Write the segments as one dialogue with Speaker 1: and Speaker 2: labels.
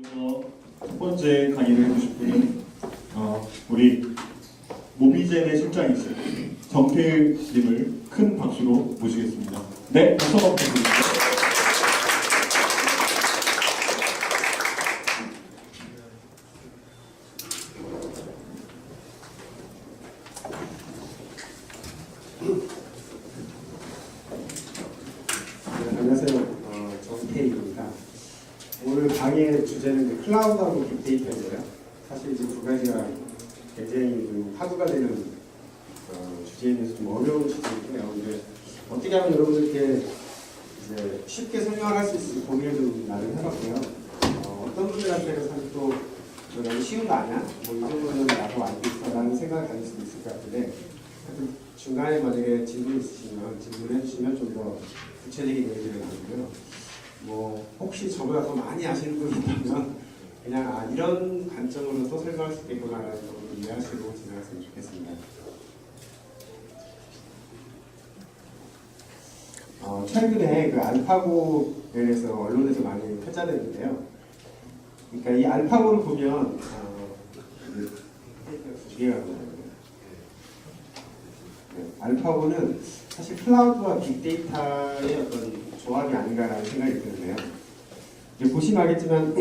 Speaker 1: 그래서 첫 번째 강의를 해주실 분은 어, 우리 모비젠의 실장이신 정태일님을 큰 박수로 모시겠습니다. 네, 박수 한번 부탁드립니다.
Speaker 2: 네, 안녕하세요. 어, 정태익입니다. 오늘 강의의 주제는 이제 클라우드하고 빅데이터인데요. 사실 이제 두 가지가 굉장히 좀 화두가 되는 어, 주제에서 좀 어려운 주제이긴 해요. 근데 어떻게 하면 여러분들께 이제 쉽게 설명할 수 있을지 고민을 좀 나름 해봤고요. 어, 떤 분들한테는 사실 또저 너무 쉬운 거 아니야? 뭐 이 정도는 나도 알고 있어라는 생각을 가질 수도 있을 것 같은데 하여튼 중간에 만약에 질문 있으시면 질문을 해주시면 좀 더 구체적인 얘기를 나누고요. 뭐 혹시 저보다 더 많이 아시는 분이 있다면 그냥 아 이런 관점으로 또 설명할 수 있겠구나라는 정도로 이해하시고 진행했으면 좋겠습니다. 어, 최근에 그 알파고에 대해서 언론에서 많이 표자됐는데요. 그러니까 이 알파고를 보면 어, 그. 네, 알파고는 사실 클라우드와 빅데이터의 어떤 조합이 아닌가라는 생각이 드는데요. 보시면 알겠지만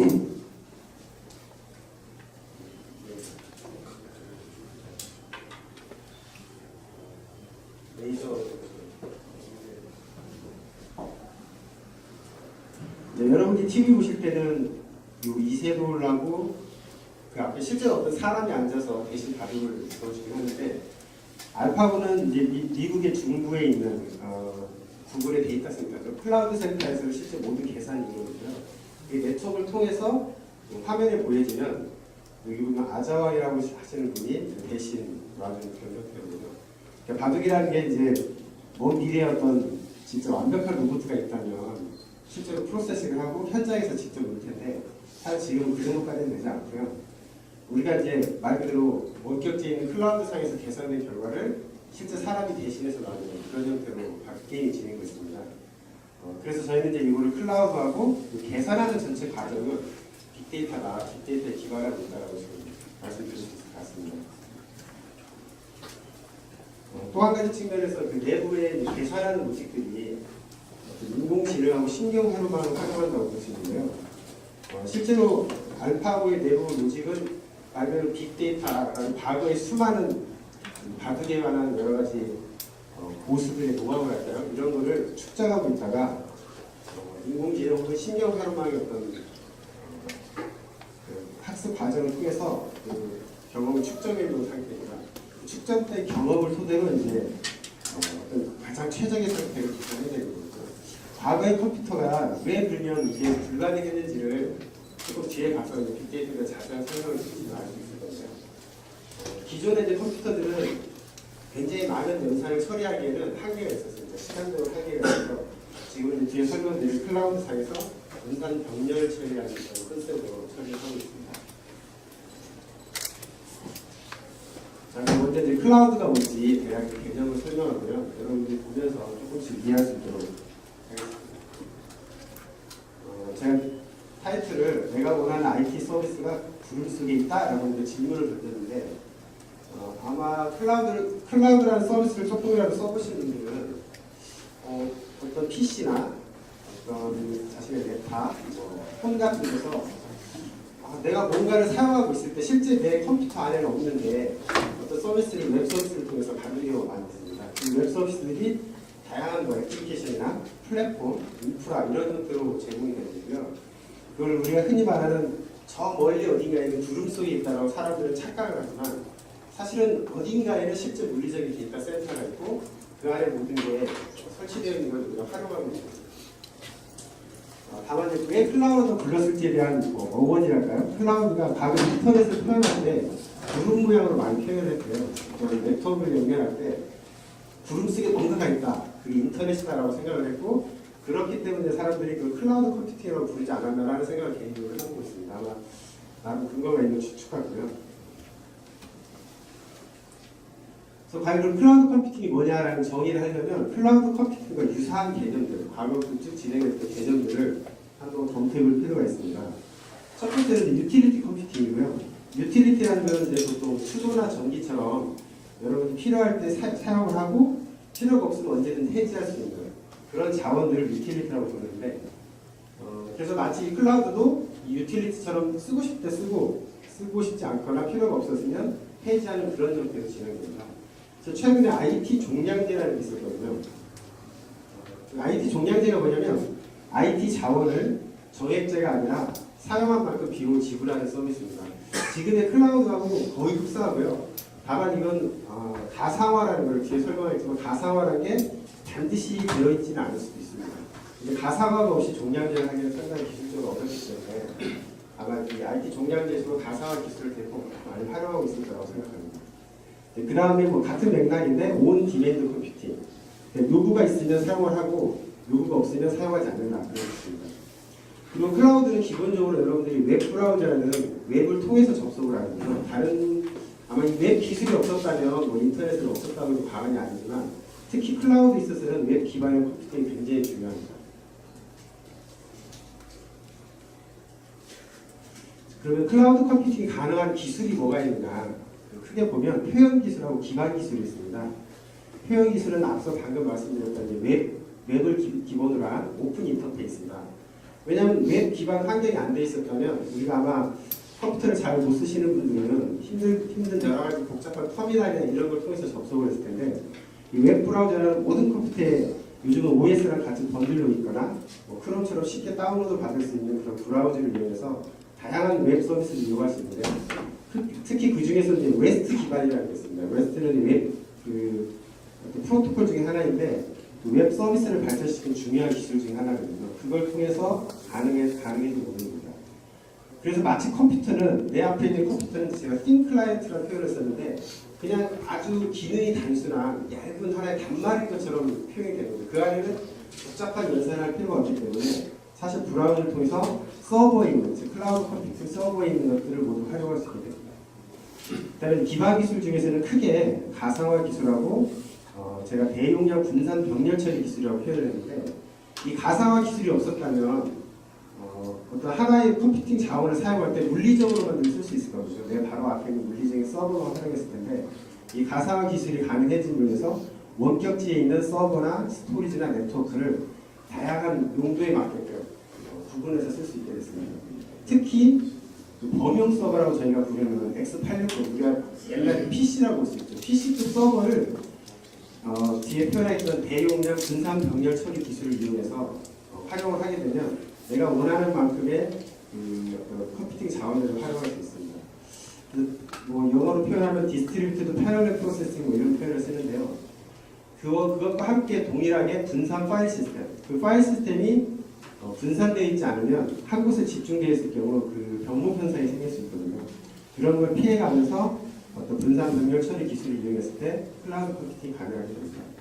Speaker 2: 레이저 네, 여러분이 TV 보실 때는 요 이세돌하고 그 앞에 실제로 어떤 사람이 앉아서 대신 바둑을 넣어주긴 하는데 알파고는 이제 미, 미국의 중부에 있는 어, 구글의 데이터 센터죠. 클라우드 센터에서 실제 모든 계산이 이루어지고요. 이 네트워크를 통해서 화면에 보여지면 여기 보면 아자와이라고 하시는 분이 대신 그런 형태거든요. 그러니까 바둑이라는 게 이제 먼 미래에 어떤 진짜 완벽한 로봇가 있다면 실제로 프로세싱을 하고 현장에서 직접 올 텐데 사실 지금은 그 정도까지는 되지 않고요. 우리가 이제 말 그대로 원격제 있는 클라우드 상에서 계산된 결과를 실제 사람이 대신해서 나오는 그런 형태로 게임이 진행되고 있습니다. 어, 그래서 저희는 이제 이거를 클라우드하고 그 계산하는 전체 과정을 빅데이터다, 빅데이터에 기반하고 있다라고 지금 말씀드릴 수 있을 것 같습니다. 어, 또한 가지 측면에서 그 내부의 계산하는 어떤 인공지능하고 신경회로만 활용한다고 볼수 있는데요. 어, 실제로 알파고의 내부 로직은 말 그대로 빅데이터라는 과거의 수많은 바둑에 관한 여러 가지 어, 고수들의 노하우를 할까요? 이런 거를 축적하고 있다가 어, 인공지능 혹은 신경회로망의 어떤 어, 그 학습 과정을 통해서 그 경험을 축적해 놓은 상태입니다. 그 축적된 경험을 토대로 이제 어, 어떤 가장 최적의 선택을 구성해야 거죠. 과거의 컴퓨터가 왜 불면 이게 불가능했는지를 조금 뒤에 가서 이제 빅데이터에 자세한 설명을 드리면 알수 있을. 어, 기존의 이제 컴퓨터들은 굉장히 많은 영상을 처리하기에는 한계가 있었습니다. 시간적으로 한계가 있어서 지금 뒤에 설명드릴 클라우드 상에서 분산 병렬 처리하는 그런 컨셉으로 처리를 하고 있습니다. 자, 그럼 먼저 이제 클라우드가 뭔지 대략 그 개념을 설명하고요. 여러분들이 보면서 조금씩 이해할 수 있도록 하겠습니다. 어, 제가 타이틀을 내가 원하는 IT 서비스가 구름 속에 있다라고 질문을 던졌는데 어, 아마 클라우드 클라우드라는 서비스를 조금이라도 써보신 분들은 어, 어떤 PC나 어떤 자신의 랩탑, 뭐폰 같은 데서 아, 내가 뭔가를 사용하고 있을 때 실제 내 컴퓨터 안에는 없는데 어떤 서비스를 웹 서비스를 통해서 받으려고 만듭니다. 그 웹 서비스들이 다양한 뭐 애플리케이션이나 플랫폼, 인프라 이런 형태로 제공이 되고요. 그걸 우리가 흔히 말하는 저 멀리 어딘가에 있는 구름 속에 있다고 사람들은 착각을 하지만 사실은 어딘가에는 실제 물리적인 데이터 센터가 있고 그 안에 모든 게 설치되어 있는 걸 우리가 활용하고 거죠. 어, 다만 왜 클라우드 불렀을지에 대한 뭐 어원이랄까요? 클라우드가 과거 인터넷을 표현할 때 구름 모양으로 많이 표현을 했고요. 저희 네트워크를 연결할 때 구름 속에 뭔가가 있다. 그게 인터넷이다라고 생각을 했고 그렇기 때문에 사람들이 그 클라우드 컴퓨팅이라고 부르지 않았나라는 생각을 개인적으로 해보고 있습니다. 아마 나름 근거가 있는 추측하고요. 그래서 과연 그럼 클라우드 컴퓨팅이 뭐냐라는 정의를 하려면 클라우드 컴퓨팅과 유사한 개념들, 과거부터 쭉 진행했던 개념들을 한번 검토해 볼 필요가 있습니다. 첫 번째는 유틸리티 컴퓨팅이고요. 유틸리티라는 건 이제 보통 수도나 전기처럼 여러분이 필요할 때 사, 사용을 하고 필요가 없으면 언제든 해지할 수 있는 그런 자원들을 유틸리티라고 부르는데 어, 그래서 마치 이 클라우드도 이 유틸리티처럼 쓰고 싶을 때 쓰고 쓰고 싶지 않거나 필요가 없었으면 해지하는 그런 형태로 진행됩니다. 그래서 최근에 IT 종량제라는 게 있었거든요. 어, IT 종량제가 뭐냐면 IT 자원을 정액제가 아니라 사용한 만큼 비용을 지불하는 서비스입니다. 지금의 클라우드하고 거의 흡사하고요. 다만 이건 어, 가상화라는 걸 뒤에 설명했지만 가상화라는 게 반드시 되어있지는 않을 수도 있습니다. 근데 가상화가 없이 종량제를 하기는 상당히 기술적으로 어렵기 때문에 아마 이 IT 종량제에서 가상화 기술을 대폭 많이 활용하고 있을 거라고 생각합니다. 그 다음에 뭐 같은 맥락인데 온 디맨드 컴퓨팅. 그러니까 요구가 있으면 사용을 하고 요구가 없으면 사용하지 않는다. 그런 것입니다. 그리고 클라우드는 기본적으로 여러분들이 웹 브라우저라는 웹을 통해서 접속을 하는데요. 다른 아마 이 웹 기술이 없었다면 뭐 인터넷은 없었다고 과언이 아니지만 특히 클라우드에 있어서는 웹 기반의 컴퓨팅이 굉장히 중요합니다. 그러면 클라우드 컴퓨팅이 가능한 기술이 뭐가 있는가? 크게 보면 표현 기술하고 기반 기술이 있습니다. 표현 기술은 앞서 방금 말씀드렸던 웹, 웹을 기, 기본으로 한 오픈 인터페이스입니다. 왜냐하면 웹 기반 환경이 안 돼 있었다면 우리가 아마 컴퓨터를 잘 못 쓰시는 분들은 힘들, 힘든 여러 가지 복잡한 터미널이나 이런 걸 통해서 접속을 했을 텐데 이 웹 브라우저는 모든 컴퓨터에 요즘은 OS랑 같은 번들로 있거나 뭐 크롬처럼 쉽게 다운로드 받을 수 있는 그런 브라우저를 이용해서 다양한 웹 서비스를 이용할 수 있는데 그- 특히 그 중에서 이제 웨스트 기반이라는 게 있습니다. 웨스트는 웹그 프로토콜 중에 하나인데 그 웹 서비스를 발전시킨 중요한 기술 중에 하나거든요. 그걸 통해서 가능해 가능해진 부분입니다. 그래서 마치 컴퓨터는 내 앞에 있는 컴퓨터는 제가 띵 클라이언트라는 표현을 썼는데 그냥 아주 기능이 단순한 얇은 하나의 단말인 것처럼 표현이 되는 거예요. 그 안에는 복잡한 연산할 필요가 없기 때문에 사실 브라우저를 통해서 서버에 있는 즉 클라우드 컴퓨팅 서버에 있는 것들을 모두 활용할 수 있게 됩니다. 그다음에 기반 기술 중에서는 크게 가상화 기술하고 어, 제가 대용량 분산 병렬 처리 기술이라고 표현을 했는데 이 가상화 기술이 없었다면 어, 어떤 하나의 컴퓨팅 자원을 사용할 때 물리적으로만 쓸수 있을 거죠. 내 바로 앞에 있는 물리적인 서버만 활용했을 텐데 이 가상화 기술이 가능해짐으로 해서 원격지에 있는 서버나 스토리지나 네트워크를 다양한 용도에 맞게끔 어, 구분해서 쓸 수 있게 됐습니다. 특히 그 범용 서버라고 저희가 부르는 X86 우리가 옛날에 PC라고 볼 수 있죠. PC2 서버를 어, 뒤에 표현했던 대용량 분산 병렬 처리 기술을 이용해서 어, 활용을 하게 되면 내가 원하는 만큼의 그 어떤 컴퓨팅 자원을 활용할 수 있습니다. 그, 뭐 영어로 표현하면 디스트리뷰티드 패러렐 프로세싱 뭐 이런 표현을 쓰는데요. 그거 그것과 함께 동일하게 분산 파일 시스템. 그 파일 시스템이 어, 분산되어 있지 않으면 한 곳에 집중되어 있을 경우 그 병목 현상이 생길 수 있거든요. 그런 걸 피해가면서 어떤 분산 병렬 처리 기술을 이용했을 때 클라우드 컴퓨팅이 가능하게 됩니다.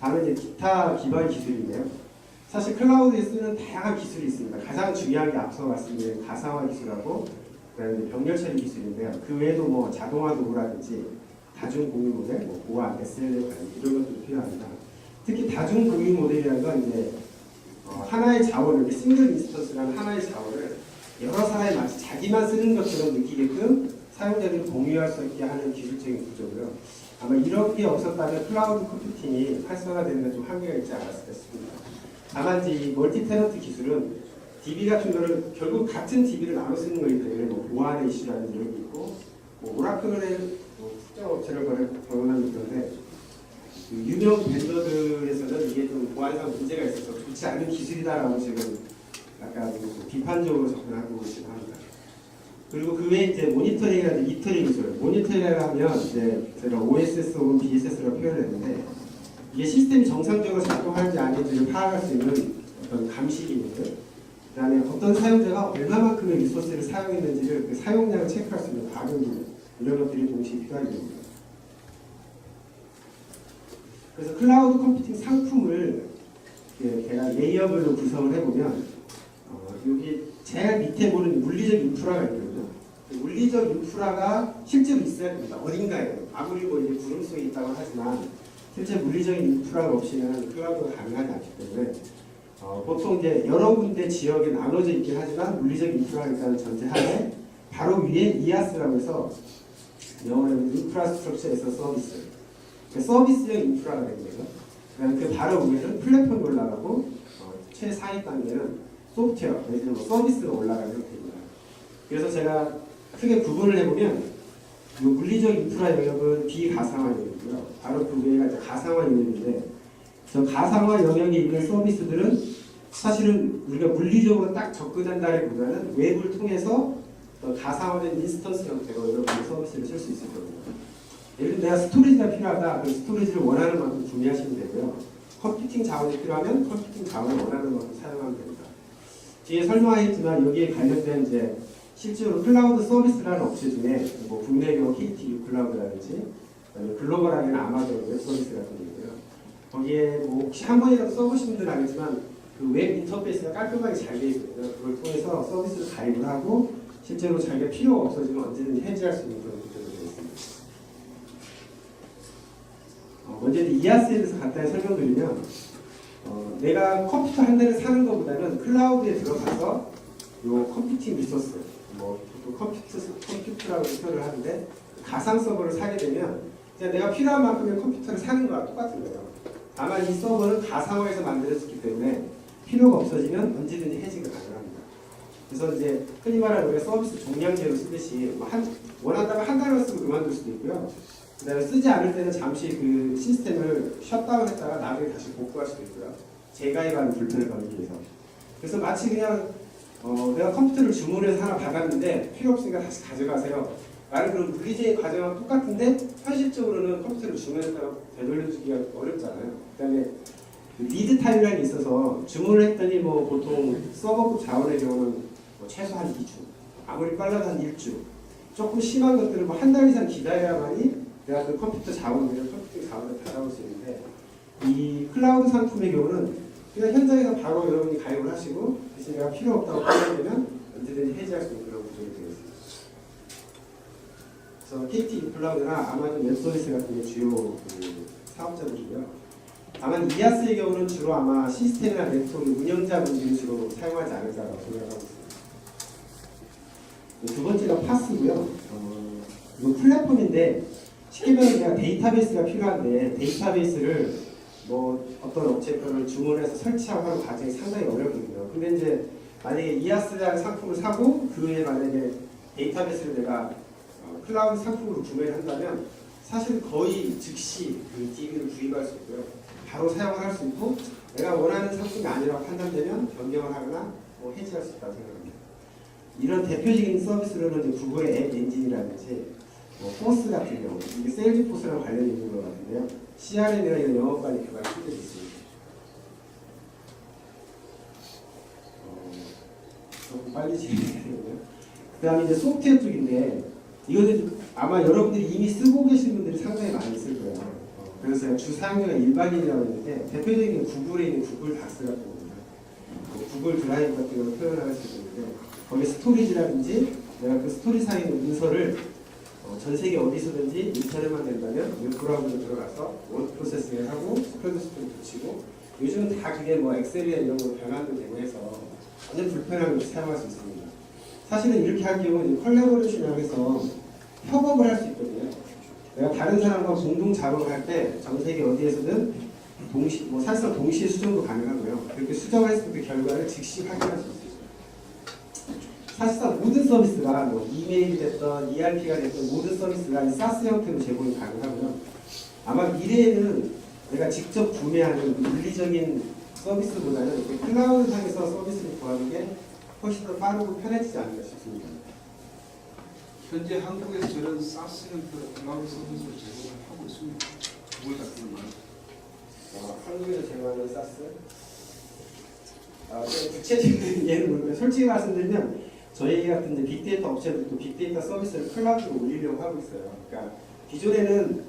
Speaker 2: 다음은 이제 기타 기반 기술인데요. 사실 클라우드에 쓰는 다양한 기술이 있습니다. 가장 중요한 게 앞서 말씀드린 가상화 기술하고 그다음에 병렬 처리 기술인데요. 그 외에도 뭐 자동화 도구라든지 다중 공유 모델, 뭐 보안, 관리 이런 것들이 필요합니다. 특히 다중 공유 모델이라는 건 이제 어, 하나의 자원을 싱글 인스턴스라는 하나의 자원을 여러 사람이 마치 자기만 쓰는 것처럼 느끼게끔 사용자들이 공유할 수 있게 하는 기술적인 구조고요. 아마 이런 게 없었다면 클라우드 컴퓨팅이 활성화되는 데좀 한계가 있지 않았을까 싶습니다. 다만 이 멀티 테너트 기술은 DB 같은 거를 결국 같은 DB를 나눠 쓰는 거기 때문에 뭐 보안의 이슈라는 이런 게 있고 뭐 오라클의 뭐 특정 업체를 거론하는 건데 그 유명 벤더들에서는 이게 좀 보안상 문제가 있어서 좋지 않은 기술이다라고 지금 약간 좀 비판적으로 접근하고 있긴 합니다. 그리고 그 외에 이제 모니터링이라든지 미터링 기술, 모니터링을 하면 이제 제가 OSS 혹은 BSS라고 표현을 했는데 이게 시스템이 정상적으로 작동하는지 아닌지를 파악할 수 있는 어떤 감시 기능들, 그 다음에 어떤 사용자가 얼마만큼의 리소스를 사용했는지를 그 사용량을 체크할 수 있는 반응 기능 이런 것들이 동시에 필요하게 됩니다. 그래서 클라우드 컴퓨팅 상품을 제가 레이어별로 구성을 해보면 어, 여기 제일 밑에 보는 물리적 인프라가. 그 물리적 인프라가 실제로 있어야 됩니다. 어딘가에 아무리 뭐 이제 구름 속에 있다고 하지만 실제 물리적인 인프라가 없이는 클라우드가 가능하지 않기 때문에 어, 보통 이제 여러 군데 지역에 나눠져 있긴 하지만 물리적 인프라가 일단 전제하에 바로 위에 이아스라고 해서 영어로는 인프라스트럭처 에서 서비스 그 서비스형 인프라가 되는 거죠. 그다음에 그 바로 위에는 플랫폼이 올라가고 어, 최상위 단계는 소프트웨어, 예를 들면 뭐 서비스가 올라가는 형태입니다. 그래서 제가 크게 구분을 해보면 이 물리적 인프라 영역은 비가상화 영역이고요. 바로 그 위에가 이제 가상화 영역인데 저 가상화 영역에 있는 서비스들은 사실은 우리가 물리적으로 딱 접근한다기보다는 웹을 통해서 어, 가상화된 인스턴스 형태로 여러분이 서비스를 쓸 수 있을 겁니다. 예를 들어 내가 스토리지가 필요하다. 그럼 스토리지를 원하는 만큼 구매하시면 되고요. 컴퓨팅 자원이 필요하면 컴퓨팅 자원을 원하는 만큼 사용하면 됩니다. 뒤에 설명하겠지만 여기에 관련된 이제 실제로 클라우드 서비스라는 업체 중에 뭐 국내 경우 KT 클라우드라든지 글로벌하게는 아마존 웹 서비스 같은 게 있고요. 거기에 뭐 혹시 한 번이라도 써보신 분들은 알겠지만 그 웹 인터페이스가 깔끔하게 잘 되어 있거든요. 그걸 통해서 서비스를 가입을 하고 실제로 자기가 필요가 없어지면 언제든지 해지할 수 있는 그런 구조로 되어 있습니다. 어, 먼저 이아스에 대해서 간단히 설명드리면 어, 내가 컴퓨터 한 대를 사는 것보다는 클라우드에 들어가서 요 컴퓨팅 리소스 뭐 보통 컴퓨터 컴퓨터라고 표현을 하는데 가상 서버를 사게 되면 내가 필요한 만큼의 컴퓨터를 사는 거랑 똑같은 거예요. 다만 이 서버는 가상화에서 만들어졌기 때문에 필요가 없어지면 언제든지 해지가 가능합니다. 그래서 이제 흔히 말하는 우리가 서비스 종량제로 쓰듯이 뭐 한, 원한다면 한 달만 쓰고 그만둘 수도 있고요. 그다음에 쓰지 않을 때는 잠시 그 시스템을 셧다운했다가 나중에 다시 복구할 수도 있고요. 재가입하는 불편을 걸기 위해서. 그래서 마치 그냥 어, 내가 컴퓨터를 주문해서 하나 받았는데 필요 없으니까 다시 가져가세요. 말은 그런 물리적인 과정은 똑같은데 현실적으로는 컴퓨터를 주문했다가 되돌려주기가 어렵잖아요. 그다음에 그 리드 타임라인이 있어서 주문을 했더니 뭐 보통 서버급 자원의 경우는 뭐 최소한 2주, 아무리 빨라도 한 1주, 조금 심한 것들은 뭐 한 달 이상 기다려야만이 내가 그 컴퓨터 자원을 컴퓨터 자원을 받아올 수 있는데 이 클라우드 상품의 경우는 그냥 현장에서 바로 여러분이 가입을 하시고 대신 내가 필요 없다고 판단되면 언제든지 해지할 수 있는 그런 구조로 되어 있습니다. 그래서 KT 클라우드나 아마존 웹서비스 같은 게 주요 그 사업자들이고요. 다만 이아스의 경우는 주로 아마 시스템이나 네트워크 운영자분들이 주로 사용하지 않을까라고 생각하고 있습니다. 두 번째가 파스고요. 어, 이건 플랫폼인데 쉽게 말하면 데이터베이스가 필요한데 데이터베이스를 뭐 어떤 업체 거를 주문해서 설치하고 하는 과정이 상당히 어렵거든요. 근데 이제 만약에 이아스라는 상품을 사고 그 후에 만약에 데이터베이스를 내가 어, 클라우드 상품으로 구매를 한다면 사실 거의 즉시 그 DB를 구입할 수 있고요. 바로 사용을 할 수 있고 내가 원하는 상품이 아니라고 판단되면 변경을 하거나 뭐 해지할 수 있다고 생각합니다. 이런 대표적인 서비스로는 이제 구글의 앱 엔진이라든지 뭐 포스 같은 경우 이게 세일즈 포스랑 관련이 있는 것 같은데요. 이런 영업관리 개발 툴들이 있습니다. 어, 조금 빨리 진행해야 되고요. 그 다음에 이제 소프트웨어 쪽인데 이거는 아마 여러분들이 이미 쓰고 계신 분들이 상당히 많이 있을 거예요. 어, 그래서 제가 주 사용료가 일반인이라고 했는데 대표적인 게 구글에 있는 구글 박스 같은 겁니다. 뭐 구글 드라이브 같은 걸 표현할 수 있는데 거기 스토리지라든지 내가 그 스토리 있는 문서를 어, 전 세계 어디서든지 인터넷만 된다면 웹 브라우저로 들어가서 워드 프로세싱을 하고 스프레드시트를 붙이고 요즘은 다 그게 뭐 엑셀이나 이런 걸로 변환도 되고 해서 완전 없이 사용할 수 있습니다. 사실은 이렇게 할 경우 이제 컬래버레이션을 해서 협업을 할 수 있거든요. 내가 다른 사람과 공동 작업을 할 때 전 세계 어디에서든 동시, 뭐 사실상 동시에 수정도 가능하고요. 그렇게 수정을 했을 때 결과를 즉시 확인할 수 있어요. 사실상 모든 서비스가 뭐 이메일이 됐던 ERP가 됐던 모든 서비스가 이 사스 형태로 제공이 가능하고요. 아마 미래에는 내가 직접 구매하는 그 물리적인 서비스보다는 그 클라우드 상에서 서비스를 구하는 게 훨씬 더 빠르고 편해지지 않을까 싶습니다.
Speaker 3: 현재 한국에서 저런 사스 형태로 클라우드 서비스를 제공을 하고 있습니다. 구글 같은 거
Speaker 2: 어, 한국에서 제공하는 사스 아, 네, 구체적인 예는 모르고요. 솔직히 말씀드리면 저희 같은 이제 빅데이터 업체들도 빅데이터 서비스를 클라우드로 올리려고 하고 있어요. 그러니까 기존에는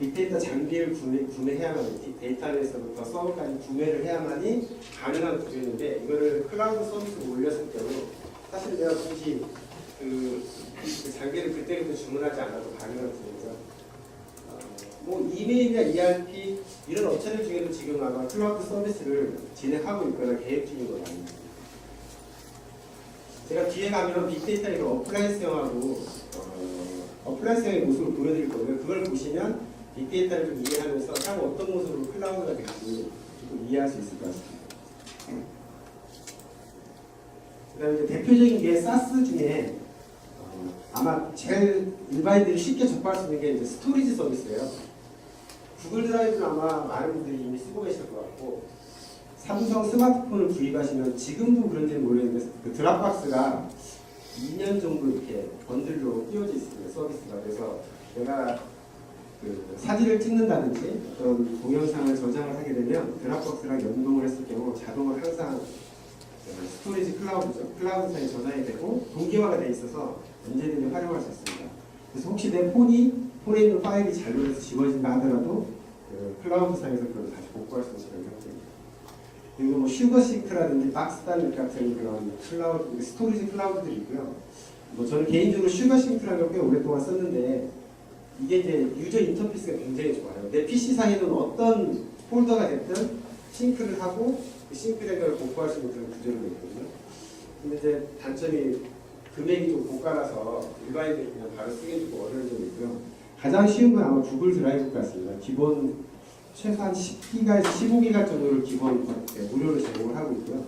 Speaker 2: 빅데이터 장비를 구매, 구매해야만 디- 데이터베이스부터 서버까지 구매를 해야만이 가능한 구조였는데 이거를 클라우드 서비스로 올렸을 경우 사실 내가 굳이 그, 그 장비를 그때그때 주문하지 않아도 가능한 구조죠. 어, 뭐 이메일이나 ERP 이런 업체들 중에도 지금 아마 클라우드 서비스를 진행하고 있거나 계획 중인 건 아닙니다. 제가 뒤에 가면 빅데이터에서 어플라이언스형하고 어, 어플라이언스형의 모습을 보여드릴 거고요. 그걸 보시면 빅데이터를 좀 이해하면서 향후 어떤 모습으로 클라우드가 될지 조금 이해할 수 있을 것 같습니다. 그다음에 대표적인 게 사스 중에 어, 아마 제일 일반인들이 쉽게 접할 수 있는 게 이제 스토리지 서비스예요. 구글 드라이브는 아마 많은 분들이 이미 쓰고 계실 것 같고 삼성 스마트폰을 구입하시면 지금도 그런지는 모르겠는데 그 드랍박스가 2년 정도 이렇게 번들로 띄워져 있습니다 서비스가. 그래서 내가 그 사진을 찍는다든지 어떤 동영상을 저장을 하게 되면 드랍박스랑 연동을 했을 경우 자동으로 항상 그 스토리지 클라우드죠. 클라우드상에 저장이 되고 동기화가 돼 있어서 언제든지 활용할 수 있습니다. 그래서 혹시 내 폰이 폰에 있는 파일이 잘못해서 지워진다 하더라도 그 클라우드상에서 그걸 다시 복구할 수 있는 그런 형태입니다 그리고 뭐 슈거싱크라든지 박스단넷 같은 그런 클라우드, 스토리지 클라우드들이 있고요. 뭐 저는 개인적으로 슈거싱크라는 걸꽤 오랫동안 썼는데 이게 이제 유저 인터페이스가 굉장히 좋아요. 내 PC 상에는 어떤 폴더가 됐든 싱크를 하고 그 싱크된 걸 복구할 수 있는 그런 구조로 있거든요. 근데 이제 단점이 금액이 좀 고가라서 일반인들이 그냥 바로 쓰게 되고 어려운 점이 있고요. 가장 쉬운 건 아마 구글 드라이브 같습니다. 기본 최소한 10기가에서 15기가 정도를 기본 네, 무료로 제공을 하고 있고요.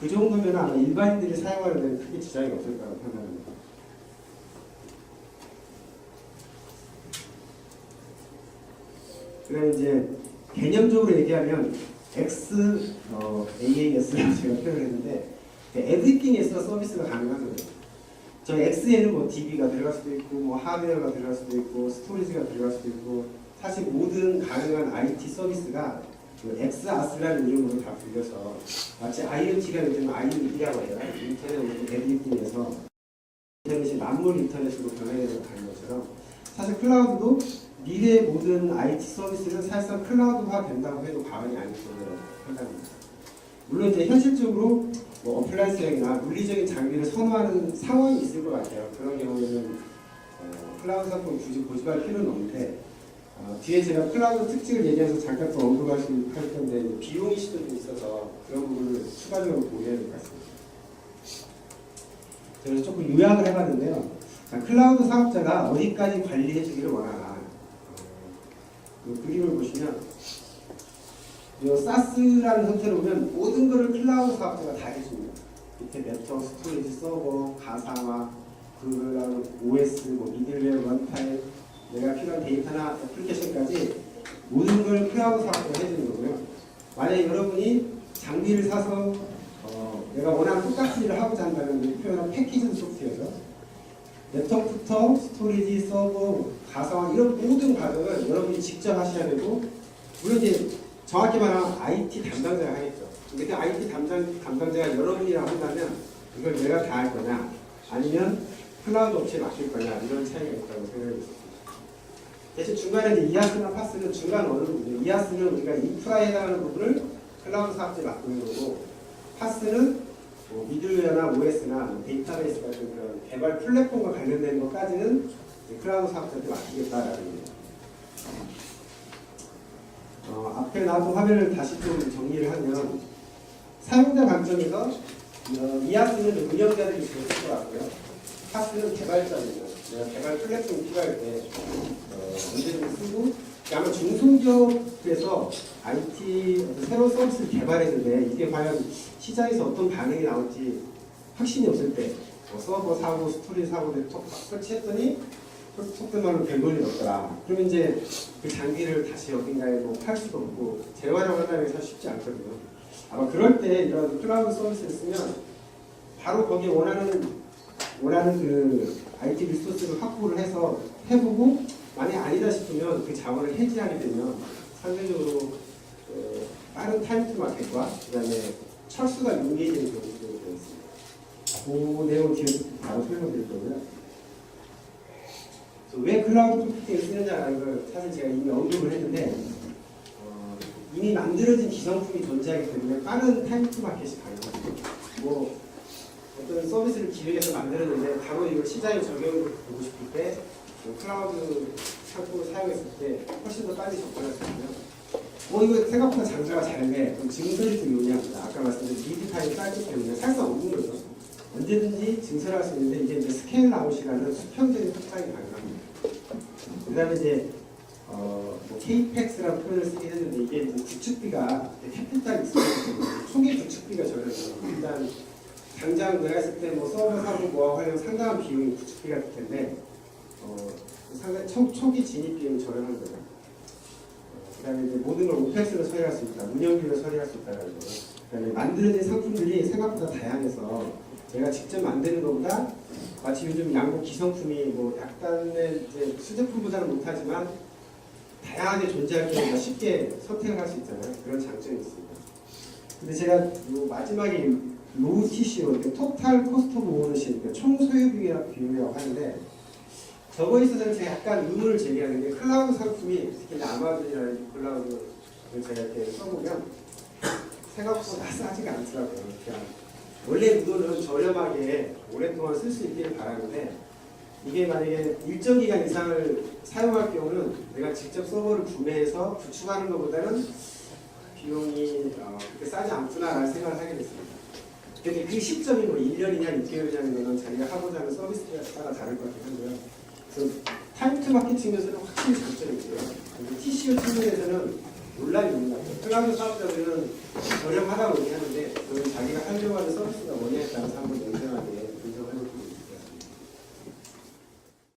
Speaker 2: 그 정도면 아마 일반인들이 사용하는 데는 크게 지장이 없을 거라고 판단합니다. 그다음에 이제 개념적으로 얘기하면 X 어, AAS라고 제가 표현을 했는데 에브리띵에서 서비스가 가능한 거예요. 저 X에는 뭐 DB가 들어갈 수도 있고 뭐 하드웨어가 들어갈 수도 있고 스토리지가 들어갈 수도 있고 사실 모든 가능한 IT 서비스가 그 XAS라는 이름으로 다 불려서 마치 IoT가 요즘 IoT라고 해요. 인터넷 에브리띵에서 인터넷이 만물 인터넷으로 변화해서 가는 것처럼 사실 클라우드도 미래의 모든 IT 서비스는 사실상 클라우드화 된다고 해도 과언이 아닐 정도로 판단합니다. 물론 이제 현실적으로 뭐 어플라이언스형이나 물리적인 장비를 선호하는 상황이 있을 것 같아요. 그런 경우에는 어, 클라우드 상품을 굳이 고집할 필요는 없는데 어, 뒤에 제가 클라우드 특징을 얘기해서 잠깐 또 언급할 수할 건데 이제 비용이 시도 좀 있어서 그런 부분을 추가적으로 고려해야 될 것 같습니다. 그래서 조금 요약을 해봤는데요. 자, 클라우드 사업자가 어디까지 관리해 주기를 원하나 어, 그 그림을 보시면 이 사스라는 형태로 보면 모든 것을 클라우드 사업자가 다 해줍니다. 밑에 네트워크, 스토리지, 서버, 가상화, 그다음 OS, 뭐 미들웨어, 런타임, 내가 필요한 데이터나 애플리케이션까지 모든 걸 클라우드 사업자가 해주는 거고요. 만약에 여러분이 장비를 사서 어, 내가 원하는 똑같은 일을 하고자 한다면 표현한 패키지 소프트웨어죠. 네트워크부터 스토리지, 서버, 가상화 이런 모든 과정을 여러분이 직접 하셔야 되고 물론 이제 정확히 말하면 IT 담당자가 하겠죠. 근데 그 IT 담당, 담당자가 여러분이라고 한다면 이걸 내가 다 할 거냐 아니면 클라우드 업체에 맡길 거냐 이런 차이가 있다고 생각이 있습니다. 대신 중간에 이제 이하스나 파스는 중간 부분이에요. 이하스는 우리가 인프라에 해당하는 부분을 클라우드 사업자에 맡기는 거고 파스는 뭐 미들웨어나 OS나 뭐 데이터베이스 같은 그런 개발 플랫폼과 관련된 것까지는 클라우드 사업자한테 맡기겠다라는 거예요. 어, 앞에 나왔던 화면을 다시 좀 정리를 하면 사용자 관점에서 어, 이하스는 운영자들이 있을 것 같고요. 파스는 개발자입니다. 개발 플랫폼이 필요할 때 어, 언제든지 쓰고 아마 중소기업에서 IT 새로운 서비스를 개발했는데 이게 과연 시장에서 어떤 반응이 나올지 확신이 없을 때 뭐 서버 사고 스토리 사고를 톡 설치했더니 속된 말로 별 볼일 없더라. 그러면 이제 그 장비를 다시 어딘가에 뭐 팔 수도 없고 재활용하려면 사실 쉽지 않거든요. 아마 그럴 때 이런 클라우드 서비스를 쓰면 바로 거기에 원하는 원하는 그 IT 리소스를 확보를 해서 해보고 만약 아니다 싶으면 그 자원을 해지하게 되면 상대적으로 어, 빠른 타임 투 마켓과 그다음에 철수가 용이해지는 경우도 되어 있습니다. 그 내용 뒤에 바로 설명드릴 거고요. 왜 클라우드 컴퓨팅을 쓰느냐라는 걸 사실 제가 이미 언급을 했는데 어, 이미 만들어진 기성품이 존재하기 때문에 빠른 타임 투 마켓이 가능합니다. 뭐 어떤 서비스를 기획해서 만들었는데 바로 이걸 시장에 적용을 보고 싶을 때 그 클라우드 상품을 사용했을 때 훨씬 더 빨리 접근할 수 있고요. 뭐 이거 생각보다 장사가 잘 돼. 그럼 증설이 좀 용이합니다. 아까 말씀드린 리드 타임이 짧기 때문에 사실상 없는 거죠. 언제든지 증설할 수 있는데 이게 이제 스캔 아웃이라는 수평적인 확장이 가능합니다. 그 다음에 이제 어, 뭐 KPEX라는 표현을 쓰긴 했는데 이게 이제 구축비가 캐피탈 때문에 초기 구축비가 저렴해요. 일단 당장 내가 했을 때 뭐 서버 사고 뭐하고 하려면 상당한 비용이 구축비가 들 텐데 어, 상당히 초, 초기 진입 비용이 저렴한 거죠. 어, 그다음에 이제 모든 걸 오펙스로 처리할 수 있다, 운영비로 처리할 수 있다는 거. 그다음에 만들어진 상품들이 생각보다 다양해서 내가 직접 만드는 것보다 마치 요즘 양복 기성품이 뭐 약간의 이제 수제품보다는 못하지만 다양하게 존재할 경우가 쉽게 선택을 할수 있잖아요. 그런 장점이 있습니다. 근데 제가 요 마지막에 로우 TCO, 토탈 코스트 오너십, 그러니까 총 소유 비용이라고 하는데 저거에 있어서는 제가 약간 의문을 제기하는 게 클라우드 상품이 특히 아마존이라는 클라우드를 제가 이렇게 써보면 생각보다 싸지가 않더라고요. 그냥 원래 의도는 저렴하게 오랫동안 쓸 수 있기를 바라는데 이게 만약에 일정 기간 이상을 사용할 경우는 내가 직접 서버를 구매해서 구축하는 것보다는 비용이 어, 그렇게 싸지 않구나라는 생각을 하게 됐습니다. 근데 그 시점이 뭐 1년이냐 6개월이냐는 거는 자기가 하고자 하는 서비스에 따라 다를 것 같긴 한데요. 타임 투 마켓 측면에서는 확실히 장점이 있고요. TCO 측면에서는 것 같아요. 클라우드 사업자들은 저렴하다고 얘기하는데 그건 자기가 하려고 하는 서비스가 뭐냐에 따라서 한번 냉정하게